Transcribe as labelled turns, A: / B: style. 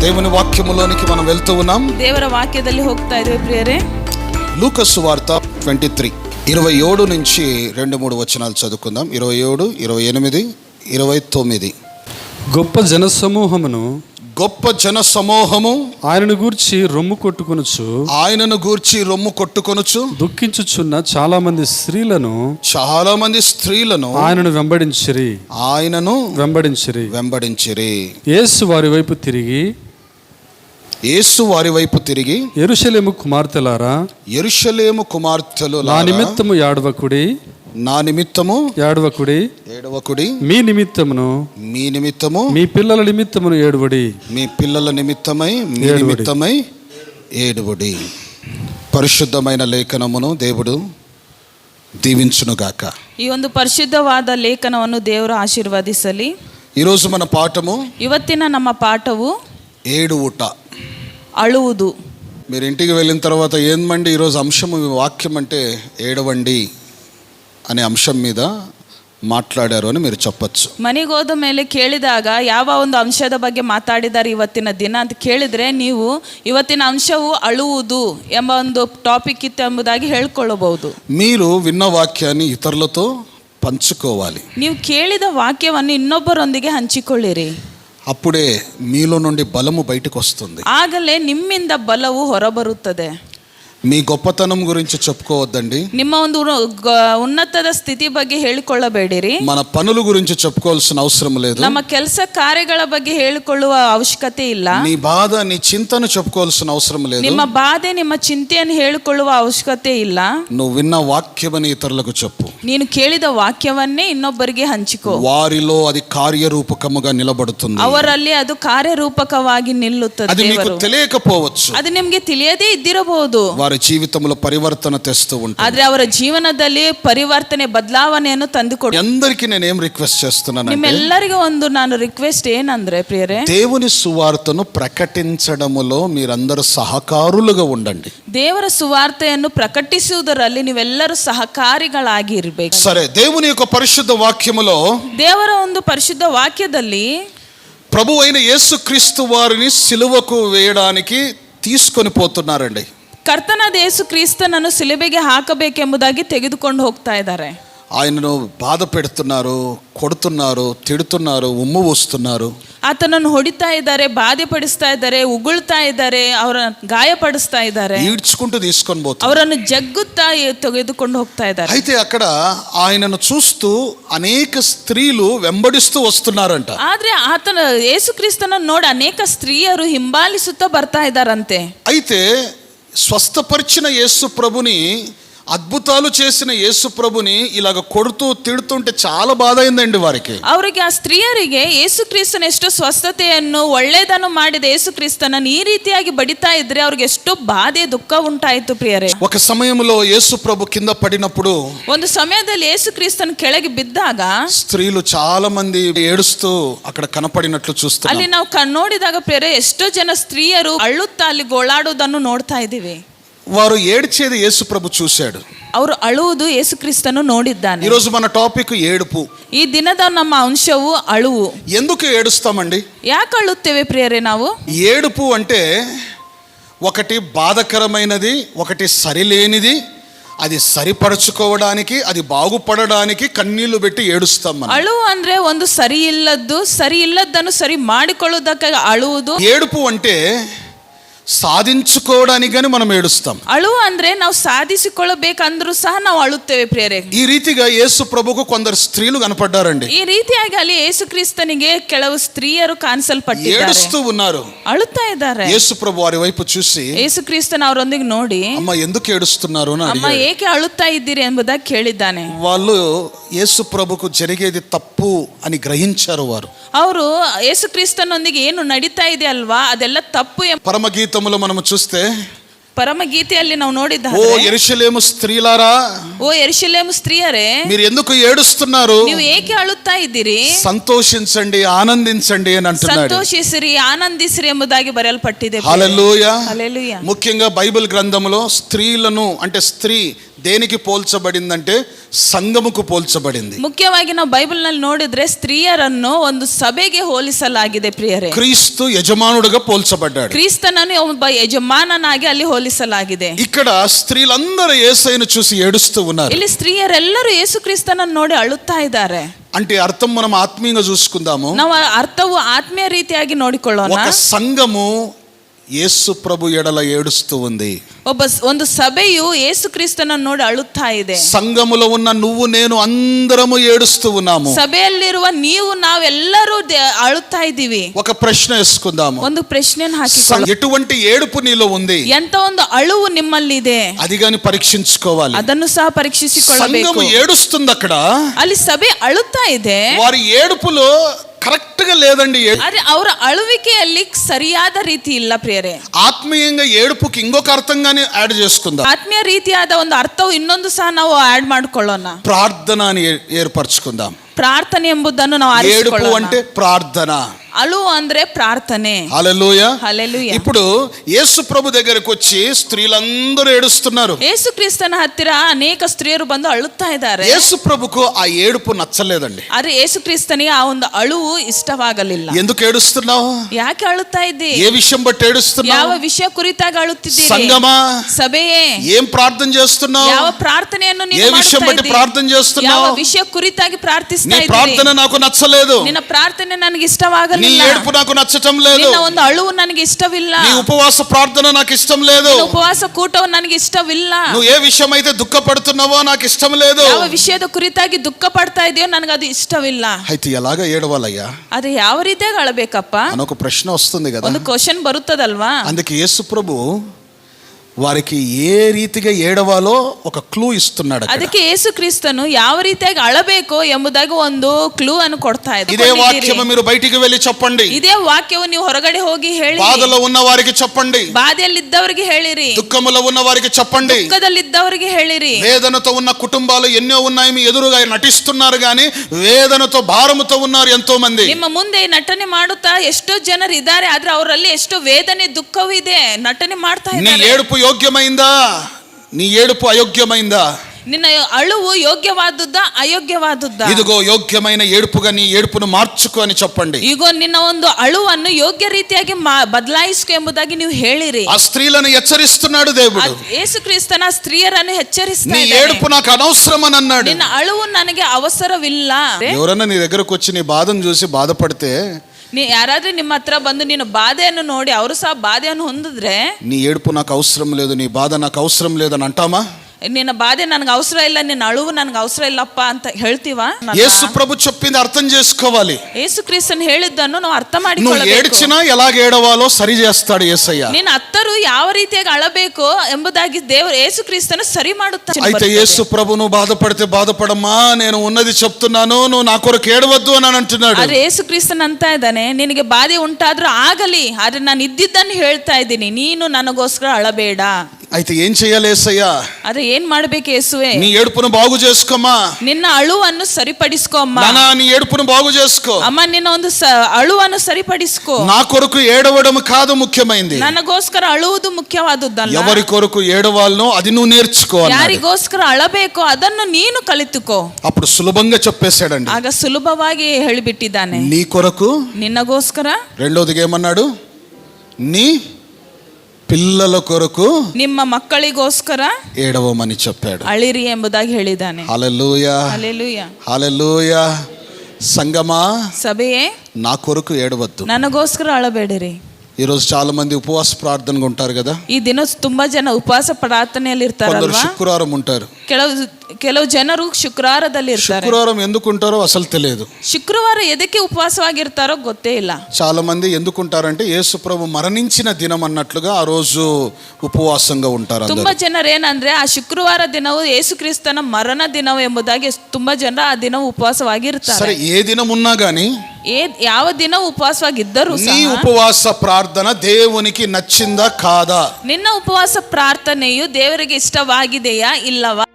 A: దేవుని వాక్యములోనికి మనం వెళ్తూ ఉన్నాం
B: ದೇವರ ವಾಕ್ಯದಲ್ಲಿ ಹೋಗ್ತಾ ಇದ್ದೇವೆ ಪ್ರಿಯರೇ
A: లూకస్ వార్త ట్వంటీ త్రీ ఇరవై ఏడు నుంచి రెండు మూడు వచనాలు చదువుకుందాం ఇరవై ఏడు ఇరవై ఎనిమిది ఇరవై తొమ్మిది
C: గొప్ప జనసమూహమును
A: గొప్ప జన సమూహము
C: ఆయనను గూర్చి రొమ్ము కొట్టుకొనుచు
A: ఆయనను గూర్చి రొమ్ము కొట్టుకొనుచు
C: దుఃఖించుచున్న చాలా మంది స్త్రీలను
A: చాలా మంది స్త్రీలను
C: ఆయనను వెంబడించిరి
A: ఆయనను
C: వెంబడించిరి
A: వెంబడించిరి
C: యేసు వారి వైపు తిరిగి
A: యేసు వారి వైపు తిరిగి
C: ఎరుషలేము కుమార్తెలారా
A: ఎరుషలేము కుమార్తెలు
C: నా నిమిత్తము యాడవకుడి
A: నా నిమిత్తము
C: యాడవకుడి
A: ఏడవకుడి
C: మీ నిమిత్తమును
A: మీ నిమిత్తము
C: మీ పిల్లల నిమిత్తమును ఏడువడి
A: మీ పిల్లల నిమిత్తమై మీ
C: ఏడుబడి.
A: నిమిత్తమై ఏడుబడి పరిశుద్ధమైన లేఖనమును దేవుడు దీవించునుగాక
B: ಈ ಒಂದು ಪರಿಶುದ್ಧವಾದ ಲೇಖನವನ್ನು ದೇವರು ಆಶೀರ್ವದಿಸಲಿ
A: ఈరోజు మన పాఠము
B: ಇವತ್ತಿನ ನಮ್ಮ ಪಾಠವು
A: ఏడు ఊట
B: ಅಳುವುದು
A: మీరు ఇంటికి వెళ్ళిన తర్వాత ఏంమండి ఈరోజు అంశము వాక్యం అంటే ఏడవండి అనే అంశం మీద మాట్లాడారు అని మీరు చెప్పచ్చు
B: ಮನೆಗೆ ಹೋದ ಮೇಲೆ ಕೇಳಿದಾಗ ಯಾವ ಒಂದು ಅಂಶದ ಬಗ್ಗೆ ಮಾತಾಡಿದ್ದಾರೆ ಇವತ್ತಿನ ದಿನ ಅಂತ ಕೇಳಿದ್ರೆ ನೀವು ಇವತ್ತಿನ ಅಂಶವು ಅಳುವುದು ಎಂಬ ಒಂದು ಟಾಪಿಕ್ ಇತ್ತು ಎಂಬುದಾಗಿ ಹೇಳ್ಕೊಳ್ಳಬಹುದು
A: మీరు విన్న వాక్యాన్ని ఇతరులతో పంచుకోవాలి
B: ನೀವು ಕೇಳಿದ ವಾಕ್ಯವನ್ನು ಇನ್ನೊಬ್ಬರೊಂದಿಗೆ ಹಂಚಿಕೊಳ್ಳಿರಿ
A: ಅಪ್ಪೇ ಮೀಲೋ ಬಲಮು ಬಯಟಕ್ಕೆ ವಸ್ತುಂದು
B: ಆಗಲೇ ನಿಮ್ಮಿಂದ ಬಲವು ಹೊರಬರುತ್ತದೆ
A: మీ గొప్పతనం గురించి చెప్పుకోవద్దండి
B: ನಿಮ್ಮ ಒಂದು ಉ- ಗ- ಉನ್ನತದ ಸ್ಥಿತಿ ಬಗ್ಗೆ ಹೇಳಿಕೊಳ್ಳಬೇಡಿರಿ
A: మన పనుల గురించి చెప్పుకోవాల్సిన అవసరం లేదు
B: ನಮ್ಮ ಕೆಲಸ ಕಾರ್ಯಗಳ ಬಗ್ಗೆ ಹೇಳಿಕೊಳ್ಳುವ ಅವಶ್ಯಕತೆ ಇಲ್ಲ
A: నీ బాధ నీ చింతను చెప్పుకోవాల్సిన అవసరం లేదు
B: ನಿಮ್ಮ ಬಾಧೆ ನಿಮ್ಮ ಚಿಂತೆಯನ್ನು ಹೇಳಿಕೊಳ್ಳುವ ಅವಶ್ಯಕತೆ ಇಲ್ಲ
A: నువ్వు విన్న వాక్యమని ఇతరులకు చెప్పు
B: ನೀನು ಕೇಳಿದ ವಾಕ್ಯವನ್ನೇ ಇನ್ನೊಬ್ಬರಿಗೆ ಹಂಚಿಕೋ
A: వారిలో అది కార్యరూపకముగా నిలబడుతుంది
B: ಅವರಲ್ಲಿ ಅದು ಕಾರ್ಯರೂಪಕವಾಗಿ ನಿಲ್ಲುತ್ತದೆ
A: అది మీకు
B: ದೇವರು
A: తెలియకపోవచ్చు
B: ಅದು ನಿಮ್ಗೆ ತಿಳಿಯದೇ ಇದ್ದಿರಬಹುದು
A: వారి జీవితంలో పరివర్తన తెస్తూ ఉంటుంది
B: ಆದ್ರೆ ಅವರ ಜೀವನದಲ್ಲಿ ಪರಿವರ್ತನೆ ಬದಲಾವಣೆಯನ್ನು ತಂದುಕೊಡು
A: అందరికీ నేనేం రిక్వెస్ట్ చేస్తున్నానంటే
B: ನಿಮ್ಮೆಲ್ಲರಿಗೂ ಒಂದು ನಾನು ರಿಕ್ವೆಸ್ಟ್ ಏನಂದ್ರೆ ಪ್ರಿಯರೇ
A: దేవుని సువార్తను ప్రకటించడములో మీరందరూ సహకారులుగా ఉండండి
B: ದೇವರ ಸುವಾರ್ತೆಯನ್ನು ಪ್ರಕಟಿಸುವುದರಲ್ಲಿ ನೀವೆಲ್ಲರೂ ಸಹಕಾರಿಗಳಾಗಿ ಇರಬೇಕು
A: సరే దేవుని యొక్క పరిశుద్ధ వాక్యములో
B: ದೇವರ ಒಂದು ಪರಿಶುದ್ಧ ವಾಕ್ಯದಲ್ಲಿ
A: ప్రభు అయిన యేసుక్రీస్తు వారిని సిలువకు వేయడానికి తీసుకొని పోతున్నారండి
B: ಕರ್ತನಾದ ಯೇಸು ಕ್ರಿಸ್ತನನ್ನು ಸಿಲುಬೆಗೆ ಹಾಕಬೇಕೆಂಬುದಾಗಿ ತೆಗೆದುಕೊಂಡು ಹೋಗ್ತಾ ಇದ್ದಾರೆ
A: ఆయనను బాధ పెడుతున్నారు కొడుతున్నారు తిడుతున్నారు ఉమ్ము వస్తున్నారు
B: ಆತನನ್ನು ಹೊಡಿತಾ ಇದ್ದಾರೆ ಬಾಧೆ ಪಡಿಸ್ತಾ ಇದ್ದಾರೆ ಉಗುಳ್ತಾ ಇದ್ದಾರೆ ಅವರ ಗಾಯಪಡಿಸ್ತಾ ಇದ್ದಾರೆ
A: ఈడ్చుకుంటూ తీసుకొని పోతున్నారు
B: ಅವರನ್ನು ಜಗ್ಗುತ್ತಾ ಎ- ತೆಗೆದುಕೊಂಡು ಹೋಗ್ತಾ ಇದ್ದಾರೆ
A: అయితే అక్కడ ఆయనను చూస్తూ అనేక స్త్రీలు వెంబడిస్తూ వస్తున్నారంట
B: ಆದ್ರೆ ಆತನ ಯೇಸು ಕ್ರಿಸ್ತನನ್ನು ನೋಡಿ ಅನೇಕ ಸ್ತ್ರೀಯರು ಹಿಂಬಾಲಿಸುತ್ತಾ ಬರ್ತಾ ಇದ್ದಾರಂತೆ
A: అయితే స్వస్థపరిచిన యేసు ప్రభుని అద్భుతాలు చేసిన యేసు ప్రభుని ఇలాగ కొడుతూ తిడుతుంటే చాలా బాధ అయిందండి వారికి
B: ಅವರಿಗೆ ಆ ಸ್ತ್ರೀಯರಿಗೆ ಯೇಸು ಕ್ರಿಸ್ತನ ಎಷ್ಟು ಸ್ವಸ್ಥತೆಯನ್ನು ಒಳ್ಳೆಯದನ್ನು ಮಾಡಿದ ಯೇಸು ಕ್ರಿಸ್ತನನ್ನು ಈ ರೀತಿಯಾಗಿ ಬಡಿತಾ ಇದ್ರೆ ಅವ್ರಿಗೆ ಎಷ್ಟು ಬಾಧೆ ದುಃಖ ಉಂಟಾಯಿತು ಪ್ರಿಯರೇ
A: ఒక సమయంలో యేసు ప్రభు కింద పడినప్పుడు
B: ಒಂದು ಸಮಯದಲ್ಲಿ ಯೇಸು ಕ್ರಿಸ್ತನ ಕೆಳಗೆ ಬಿದ್ದಾಗ
A: స్త్రీలు చాలా మంది ఏడుస్తూ అక్కడ కనపడినట్లు చూస్తున్నాం
B: ಅಲ್ಲಿ ನಾವು ಕಣ್ ನೋಡಿದಾಗ ಪ್ರಿಯರೇ ಎಷ್ಟೋ ಜನ ಸ್ತ್ರೀಯರು ಅಳುತ್ತಾ ಅಲ್ಲಿ ಗೋಳಾಡೋದನ್ನು ನೋಡ್ತಾ ಇದ್ದೀವಿ
A: వారు ఏడ్చేది యేసు ప్రభు చూశాడు
B: ಅವರು ಅಳುವುದು ಯೇಸು ಕ್ರಿಸ್ತನು ನೋಡಿದ್ದಾನೆ
A: ఈరోజు మన టాపిక్ ఏడుపు
B: ಈ ದಿನದ ನಮ್ಮ ಅಂಶವು ಅಳುವು
A: ఎందుకు ఏడుస్తామండి
B: ಯಾಕೆ ಅಳುತ್ತೇವೆ ಪ್ರಿಯರೇ ನಾವು
A: ఏడుపు అంటే ఒకటి బాధకరమైనది ఒకటి సరిలేనిది అది సరిపరచుకోవడానికి అది బాగుపడడానికి కన్నీళ్లు పెట్టి ఏడుస్తాం మనం
B: ಅಳುವು ಅಂದ್ರೆ ಒಂದು ಸರಿ ಇಲ್ಲದ್ದು ಸರಿ ಇಲ್ಲದ್ದನ್ನು ಸರಿ ಮಾಡಿಕೊಳ್ಳುವುದಕ್ಕೆ ಅಳುವುದು
A: ఏడుపు అంటే సాధించుకోవడానికి కానీ మనం ఏడుస్తాం
B: ಅಳುವು ಅಂದ್ರೆ ನಾವು ಸಾಧಿಸಿಕೊಳ್ಳಬೇಕಂದ್ರೂ ಸಹ ನಾವು ಅಳುತ್ತೇವೆ ಪ್ರಿಯರೇ
A: ఈ రీతిగా యేసు ప్రభుకు కొందరు స్త్రీలు కనపడ్డారండి
B: ಈ ರೀತಿಯಾಗಿ ಅಲ್ಲಿ ಯೇಸು ಕ್ರಿಸ್ತನಿಗೆ ಕೆಲವು ಸ್ತ್ರೀಯರು ಕಾಣಿಸಲ್ಪಟ್ಟಿದ್ದಾರೆ
A: ఏడుస్తూ ఉన్నారు
B: ಅಳುತ್ತಾ ಇದ್ದಾರೆ
A: యేసు ప్రభు వారి వైపు చూసి
B: ಯೇಸು ಕ್ರಿಸ್ತನ ಅವರೊಂದಿಗೆ ನೋಡಿ
A: అమ్మ ఎందుకు ఏడుస్తున్నారు అని
B: ಅಮ್ಮ
A: అడిగాడు
B: ಏಕೆ ಅಳುತ್ತಾ ಇದ್ದೀರಿ ಎಂಬುದಾಗಿ ಕೇಳಿದ್ದಾನೆ
A: వాళ్ళు యేసు ప్రభుకు జరిగేది తప్పు అని గ్రహించారు వారు
B: ಅವರು ಯೇಸು ಕ್ರಿಸ್ತನೊಂದಿಗೆ ಏನು ನಡೀತಾ ಇದೆ ಅಲ್ವಾ ಅದೆಲ್ಲ ತಪ್ಪು ಎಂಬ
A: పరమగీతములో మనం చూస్తే
B: ಪರಮಗೀತೆಯಲ್ಲಿ ನಾವು ನೋಡಿದ್ದ
A: ఓ ఎరుషలేము స్త్రీలారా
B: ಓ ಎರಿಶಿಲೇಮ್ ಸ್ತ್ರೀಯರೇ
A: మీరు ఎందుకు ఏడుస్తున్నారు
B: ನೀವು ಏಕೆ ಅಳುತ್ತಾ ಇದ್ದೀರಿ
A: సంతోషించండి ఆనందించండి అని అంటున్నాడు
B: ಸಂತೋಷಿಸಿರಿ ಆನಂದಿಸಿರಿ ಎಂಬುದಾಗಿ ಬರೆಯಲ್ಪಟ್ಟಿದೆ
A: హల్లెలూయా
B: ಹಲ್ಲೆಲೂಯಾ.
A: ముఖ్యంగా బైబిల్ గ్రంథంలో స్త్రీలను అంటే స్త్రీ దేనికి పోల్చబడిందంటే సంఘముకు పోల్చబడింది
B: ಮುಖ್ಯವಾಗಿ ನಾವು ಬೈಬಲ್ ನಲ್ಲಿ ನೋಡಿದ್ರೆ ಸ್ತ್ರೀಯರನ್ನು ಒಂದು ಸಭೆಗೆ ಹೋಲಿಸಲಾಗಿದೆ ಪ್ರಿಯರೇ
A: క్రీస్తు యజమానుడుగా పోల్చబడ్డాడు
B: ಕ್ರಿಸ್ತನನ್ನು ಒಬ್ಬ ಯಜಮಾನನಾಗಿ ಅಲ್ಲಿ ಹೋಲಿಸಲಾಗಿದೆ
A: ఇక్కడ స్త్రీలందరూ ఏసైను చూసి ఏడుస్తూ ఉన్నారు
B: ಇಲ್ಲಿ ಸ್ತ್ರೀಯರೆಲ್ಲರೂ ಯೇಸು ಕ್ರಿಸ್ತನನ್ನು ನೋಡಿ ಅಳುತ್ತಾ ಇದ್ದಾರೆ
A: అంటే అర్థం మనం ఆత్మీయంగా చూసుకుందాము
B: ನಾವು ಆ ಅರ್ಥವು ಆತ್ಮೀಯ ರೀತಿಯಾಗಿ ನೋಡಿಕೊಳ್ಳೋಣ
A: ఒక సంఘము యేసు ప్రభు ఎడల ఏడుస్తూ ఉంది
B: ಒಬ್ಬ ಸ್- ಒಂದು ಸಭೆಯು ಯೇಸು ಕ್ರಿಸ್ತನನ್ನು ನೋಡಿ ಅಳುತ್ತಾ ಇದೆ
A: సంఘములో ఉన్న నువ్వు నేను అందరము ఏడుస్తూ ఉన్నాము
B: ಸಭೆಯಲ್ಲಿರುವ ನೀವು ನಾವೆಲ್ಲರೂ ದೆ- ಅಳುತ್ತಾ ಇದ್ದೀವಿ
A: ఒక ప్రశ్న వేసుకుందాము
B: ಒಂದು ಪ್ರಶ್ನೆಯನ್ನು
A: సం-
B: ಹಾಕಿಕೊಳ್ಳ
A: ఎటువంటి ఏడుపు నీలో ఉంది
B: ಎಂತ ಒಂದು ಅಳುವು ನಿಮ್ಮಲ್ಲಿದೆ
A: అది గాని పరీక్షించుకోవాలి
B: ಅದನ್ನು ಸಹ ಪರೀಕ್ಷಿಸಿಕೊಳ್ಳಬೇಕು
A: సంఘము ఏడుస్తుంది అక్కడ
B: ಅಲ್ಲಿ ಸಭೆ ಅಳುತ್ತಾ ಇದೆ
A: వారి ఏడుపులో కరెక్ట్ గా లేదండి ఏ-
B: ಆದ್ರೆ ಅವರ ಅಳುವಿಕೆಯಲ್ಲಿ ಸರಿಯಾದ ರೀತಿ ಇಲ್ಲ ಪ್ರಿಯರೇ
A: ఆత్మీయంగా ఏడుపుకి ఇంకొక అర్థంగానే యాడ్ చేసుకుందాం
B: ಆತ್ಮೀಯ ರೀತಿಯಾದ ಒಂದು ಅರ್ಥವು ಇನ್ನೊಂದು ಸಹ ನಾವು ಆಡ್ ಮಾಡ್ಕೊಳ್ಳೋಣ
A: ప్రార్థన అని ఏ- ఏర్పరచుకుందాం
B: ಪ್ರಾರ್ಥನೆ ಎಂಬುದನ್ನು ನಾವು
A: ఏడుపు
B: ಆರಿಸಿಕೊಳ್ಳೋಣ
A: అంటే ప్రార్థన
B: ಅಳು ಅಂದ್ರೆ ಪ್ರಾರ್ಥನೆ
A: హల్లెలూయా
B: ಹಲೆಲುಯ
A: ఇప్పుడు యేసు ప్రభు దగ్గరకు వచ్చి స్త్రీలందరూ ఏడుస్తున్నారు
B: ಯೇಸು ಕ್ರಿಸ್ತನ ಹತ್ತಿರ ಅನೇಕ ಸ್ತ್ರೀಯರು ಬಂದು ಅಳುತ್ತಾ ಇದ್ದಾರೆ
A: యేసు ప్రభుకు ఆ ఏడుపు నచ్చలేదండి
B: ಆದ್ರೆ ಯೇಸು ಕ್ರಿಸ್ತನಿಗೆ ಆ ಒಂದು ಅಳುವು ಇಷ್ಟವಾಗಲಿಲ್ಲ
A: ఎందుకు ఏడుస్తున్నావు
B: ಯಾಕೆ ಅಳುತ್ತಾ ಇದ್ದಿ
A: ఏ విషయం బట్టి ఏడుస్తున్నావు
B: ಯಾವ ವಿಷಯ ಕುರಿತಾಗಿ ಅಳುತ್ತಿದ್ದೀರಿ
A: సంగమా
B: ಸಭೆಯೇ
A: ఏం ప్రార్థన చేస్తున్నావు
B: ಯಾವ ಪ್ರಾರ್ಥನೆಯನ್ನು
A: ఏ
B: ನೀನು
A: విషయం
B: ಮಾಡುತ್ತಾ
A: బట్టి
B: ಇದ್ದಿ?
A: ప్రార్థన
B: ಯಾವ
A: చేస్తున్నావు
B: ವಿಷಯ ಕುರಿತಾಗಿ
A: నీ
B: ಪ್ರಾರ್ಥಿಸ್ತಾ
A: ప్రార్థన
B: ಇದ್ದೀರಿ
A: నాకు నచ్చలేదు
B: ನಿನ್ನ ಪ್ರಾರ್ಥನೆ ನನಗೆ
A: నీ
B: ಇಷ್ಟವಾಗಲಿಲ್ಲ
A: ఏడుపు నాకు నచ్చటం లేదు
B: ನಿನ್ನ ಒಂದು ಅಳುವು ನನಗೆ ಇಷ್ಟವಿಲ್ಲ
A: నీ ఉపవాస ప్రార్థన నాకు ఇష్టం లేదు
B: ನಿನ್ನ ಉಪವಾಸ ಕೂಟವು ನನಗೆ ಇಷ್ಟವಿಲ್ಲ
A: నువ్వు ఏ విషయం అయితే దుఃఖపడుతున్నావో నాకు ఇష్టం లేదు
B: ಯಾವ ವಿಷಯದ ಕುರಿತಾಗಿ ದುಃಖ ಪಡ್ತಾ ಇದೆಯೋ ನನಗೆ ಅದು ಇಷ್ಟವಿಲ್ಲ
A: అయితే ఎలాగ ఏడవాలయ్యా
B: ಆದ್ರೆ ಯಾವ ರೀತಿಯಾಗಿ ಅಳಬೇಕಪ್ಪ
A: అని ఒక ప్రశ్న వస్తుంది కదా
B: ಒಂದು ಕ್ವಶನ್ ಬರುತ್ತದಲ್ವಾ
A: అందుకే యేసు ప్రభు వారికి ఏ రీతిగా ఏడవాలో ఒక క్లూ ఇస్తున్నాడు అక్కడ.
B: ಅದಕ್ಕೆ ಯೇಸು ಕ್ರಿಸ್ತನು ಯಾವ ರೀತಿಯಾಗಿ ಅಳಬೇಕು ಎಂಬುದಾಗಿ ಒಂದು ಕ್ಲೂ ಅನ್ನು ಕೊಡ್ತಾ ಇದೆ
A: ఇదే వాక్యము మీరు బయటికి వెళ్ళి చెప్పండి
B: ಇದೇ ವಾಕ್ಯವು ನೀವು ಹೊರಗಡೆ ಹೋಗಿ ಹೇಳಿ
A: బాధలో ఉన్న వారికి చెప్పండి
B: ಬಾಧೆಯಲ್ಲಿದ್ದವರಿಗೆ ಹೇಳಿರಿ
A: దుఃఖములో ఉన్న వారికి చెప్పండి
B: ದುಃಖದಲ್ಲಿದ್ದವರಿಗೆ ಹೇಳಿರಿ
A: వేదనతో ఉన్న కుటుంబాలు ఎన్నో ఉన్నాయి మీ ఎదురుగా నటిస్తున్నారు కానీ వేదనతో భారముతో ఉన్నారు ఎంతో మంది
B: ನಿಮ್ಮ ಮುಂದೆ ನಟನೆ ಮಾಡುತ್ತಾ ಎಷ್ಟೋ ಜನರು ಇದ್ದಾರೆ ಆದ್ರೆ ಅವರಲ್ಲಿ ಎಷ್ಟೋ ವೇದನೆ ದುಃಖವೂ ಇದೆ ನಟನೆ ಮಾಡ್ತಾ
A: నీ
B: ಇದ್ದಾರೆ
A: ఏడుపు యోగ్యమైందా నీ ఏడుపు అయోగ్యమైందా
B: ನಿನ್ನ ಅಳುವು ಯೋಗ್ಯವಾದದ್ದ ಅಯೋಗ್ಯವಾದದ್ದ
A: ఇదిగో యోగ్యమైన ఏడుపుగా నీ ఏడుపును మార్చుకో అని చెప్పండి
B: ಈಗ ನಿನ್ನ ಒಂದು ಅಳುವನ್ನು ಯೋಗ್ಯ ರೀತಿಯಾಗಿ ಮಾ- ಬದಲಾಯಿಸ್ಕೊ ಎಂಬುದಾಗಿ ನೀವು ಹೇಳಿರಿ
A: ఆ స్త్రీలను హెచ్చరిస్తున్నాడు దేవుడు
B: ಅದ್- ಯೇಸು ಕ್ರಿಸ್ತನ ಸ್ತ್ರೀಯರನ್ನು ಎಚ್ಚರಿಸ್ತಾ
A: నీ
B: ಇದ್ದಾನೆ.
A: ఏడుపు నాకు అనవసరం అని అన్నాడు
B: ನಿನ್ನ ಅಳುವು ನನಗೆ ಅವಸರವಿಲ್ಲ
A: ఎవరన్నా నీ దగ్గరకు వచ్చి నీ బాధను చూసి బాధపడితే
B: ನೀ ಯಾರಾದ್ರೂ ನಿಮ್ಮ ಹತ್ರ ಬಂದು ನಿನ್ನ ಬಾಧೆಯನ್ನು ನೋಡಿ ಅವರು ಸಹ ಬಾಧೆಯನ್ನು ಹೊಂದಿದ್ರೆ
A: నీ ఏడుపు నాకు అవసరం లేదు నీ బాధ నాకు అవసరం లేదని అంటామా
B: ನಿನ್ನ ಬಾಧೆ ನನಗೆ ಅವಸರ ಇಲ್ಲ ನಿನ್ನ ಅಳುವು ನನಗೆ ಅವಸರ ಇಲ್ಲಪ್ಪ ಅಂತ ಹೇಳ್ತೀವ
A: యేసు ప్రభు చెప్పింది అర్థం చేసుకోవాలి
B: ಯೇಸು ಕ್ರಿಸ್ತನ್ ಹೇಳಿದ್ದನ್ನು ನಾವು ಅರ್ಥ
A: నువ్వు
B: ಮಾಡಿಕೊಳ್ಳಬೇಕು
A: ఏడ్చినా ఎలాగ ఏడవాలో సరి చేస్తాడు యేసయ్య
B: ನಿನ್ನ ಅತ್ತರು ಯಾವ ರೀತಿಯಾಗಿ ಅಳಬೇಕು ಎಂಬುದಾಗಿ ದೇವರು ಯೇಸು ಕ್ರಿಸ್ತನು ಸರಿ ಮಾಡುತ್ತಾನೆ
A: అయితే యేసు ప్రభు నువ్వు బాధపడితే బాధపడమ్మా నేను ఉన్నది చెప్తున్నాను నువ్వు నా కొరకు ఏడవద్దు అని అంటున్నాడు
B: ಆದ್ರೆ ಯೇಸು ಕ್ರಿಸ್ತನ್ ಅಂತ ಇದ್ದಾನೆ ನಿನಗೆ ಬಾಧೆ ಉಂಟಾದ್ರೂ ಆಗಲಿ ಆದ್ರೆ ನಾನು ಇದ್ದಿದ್ದನ್ನು ಹೇಳ್ತಾ ಇದ್ದೀನಿ ನೀನು ನನಗೋಸ್ಕರ ಅಳಬೇಡ
A: అయితే ఏం చేయాలి యేసయ్య
B: ಆದ್ರೆ ಏನ್ ಮಾಡ್ಬೇಕು ಯೇಸುವೆ
A: నీ ఏడుపును బాగు చేసుకోమా
B: ನಿನ್ನ ಅಳುವನ್ನು ಸರಿಪಡಿಸ್ಕೋ ಅಮ್ಮ
A: నానా నీ ఏడుపును బాగు చేసుకో
B: ಅಮ್ಮ ನಿನ್ನ ಒಂದು ಸ- ಅಳುವನ್ನು ಸರಿಪಡಿಸ್ಕೋ
A: నా కొరకు ఏడవడం కాదు ముఖ్యమైంది
B: ನನಗೋಸ್ಕರ ಅಳುವುದು ಮುಖ್ಯವಾದದ್ದಲ್ಲ
A: ఎవరి కొరకు ఏడవాలనో అది నువ్వు నేర్చుకో అన్నాడు.
B: ಯಾರಿಗೋಸ್ಕರ ಅಳಬೇಕೋ ಅದನ್ನು ನೀನು ಕಲಿತುಕೋ
A: అప్పుడు సులభంగా చెప్పేశాడండి
B: ಆಗ ಸುಲಭವಾಗಿ ಹೇಳಿಬಿಟ್ಟಿದ್ದಾನೆ
A: నీ కొరకు
B: ನಿನ್ನಗೋಸ್ಕರ
A: రెండోదిగా ఏమన్నాడు నీ పిల్లల కొరకు
B: ನಿಮ್ಮ ಮಕ್ಕಳಿಗೋಸ್ಕರ
A: ఏడవమని చెప్పాడు
B: ಅಳಿರಿ ಎಂಬುದಾಗಿ ಹೇಳಿದ್ದಾನೆ
A: హల్లెలూయ
B: ಅಲ್ಲೆಲೂಯ
A: హల్లెలూయ సంగమా
B: ಸಭೆಯೇ
A: నా కొరకు ఏడవద్దు
B: ನನಗೋಸ್ಕರ ಅಳಬೇಡಿರಿ
A: ఈరోజు చాలా మంది ఉపవాస ప్రార్థనగా ఉంటారు కదా
B: ಈ ದಿನ ತುಂಬಾ ಜನ ಉಪವಾಸ ಪ್ರಾರ್ಥನೆಯಲ್ಲಿ
A: కొందరు
B: ಇರ್ತಾರಲ್ವಾ
A: శుక్రవారం ఉంటారు
B: ಕೆಲವು ಕೆಲವು ಜನರು ಶುಕ್ರವಾರದಲ್ಲಿ ಇರ್ತಾರೆ
A: శుక్రవారం ఎందుకు ఉంటారో అసలు తెలియదు
B: ಶುಕ್ರವಾರ ಎದಕ್ಕೆ ಉಪವಾಸವಾಗಿರ್ತಾರೋ ಗೊತ್ತೇ ಇಲ್ಲ
A: చాలా మంది ఎందుకు ఉంటారంటే యేసు ప్రభు మరణించిన దినం అన్నట్లుగా ఆ రోజు ఉపవాసంగా ఉంటారు అందరూ.
B: ತುಂಬಾ ಜನರು ಏನಂದ್ರೆ ಆ ಶುಕ್ರವಾರ ದಿನವು ಯೇಸು ಕ್ರಿಸ್ತನ ಮರಣ ದಿನವು ಎಂಬುದಾಗಿ ತುಂಬಾ ಜನರು ಆ ದಿನ ಉಪವಾಸವಾಗಿರ್ತಾರೆ
A: సరే ఏ దినం ఉన్నా గానీ
B: ಏ ಯಾವ ದಿನ ಉಪವಾಸವಾಗಿದ್ದರೂ
A: నీ
B: ಸಹ
A: ఉపవాస ప్రార్థన దేవునికి నచ్చిందా కాదా
B: ನಿನ್ನ ಉಪವಾಸ ಪ್ರಾರ್ಥನೆಯು ದೇವರಿಗೆ ಇಷ್ಟವಾಗಿದೆಯಾ ಇಲ್ಲವಾ